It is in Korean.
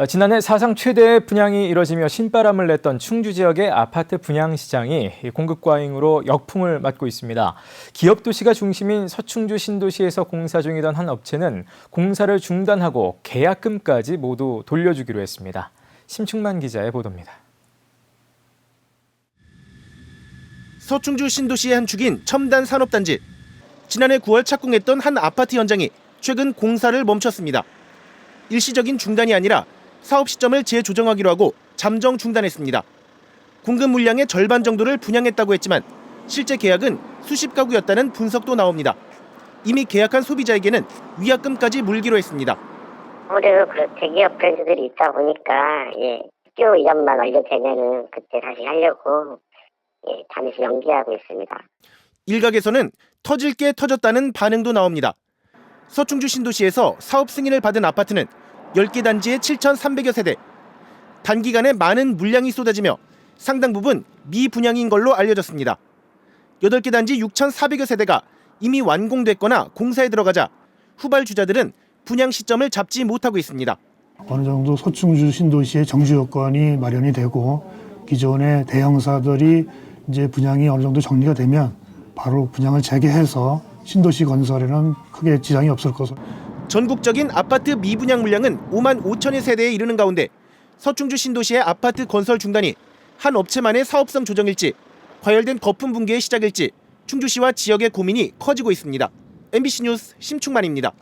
어, 지난해 사상 최대의 분양이 이뤄지며 신바람을 냈던 충주 지역의 아파트 분양 시장이 이 공급 과잉으로 역풍을 맞고 있습니다. 기업 도시가 중심인 서충주 신도시에서 공사 중이던 한 업체는 공사를 중단하고 계약금까지 모두 돌려주기로 했습니다. 심충만 기자의 보도입니다. 서충주 신도시의 한 축인 첨단 산업단지. 지난해 9월 착공했던 한 아파트 현장이 최근 공사를 멈췄습니다. 일시적인 중단이 아니라 사업 시점을 재조정하기로 하고 잠정 중단했습니다. 공급 물량의 절반 정도를 분양했다고 했지만 실제 계약은 수십 가구였다는 분석도 나옵니다. 이미 계약한 소비자에게는 위약금까지 물기로 했습니다. 아무래도 그 대기업 브랜드들이 있다 보니까 예, 학교 이전만 완료되면은 그때 다시 하려고 예, 잠시 연기하고 있습니다. 일각에서는 터질 게 터졌다는 반응도 나옵니다. 서충주 신도시에서 사업 승인을 받은 아파트는 10개 단지에 7,300여 세대. 단기간에 많은 물량이 쏟아지며 상당 부분 미분양인 걸로 알려졌습니다. 8개 단지 6,400여 세대가 이미 완공됐거나 공사에 들어가자 후발주자들은 분양 시점을 잡지 못하고 있습니다. 어느 정도 소충주 신도시의 정주 여건이 마련이 되고 기존의 대형사들이 이제 분양이 어느 정도 정리가 되면 바로 분양을 재개해서 신도시 건설에는 크게 지장이 없을 것으로 전국적인 아파트 미분양 물량은 5만 5천여 세대에 이르는 가운데 서충주 신도시의 아파트 건설 중단이 한 업체만의 사업성 조정일지 과열된 거품 붕괴의 시작일지 충주시와 지역의 고민이 커지고 있습니다. MBC 뉴스 심충만입니다.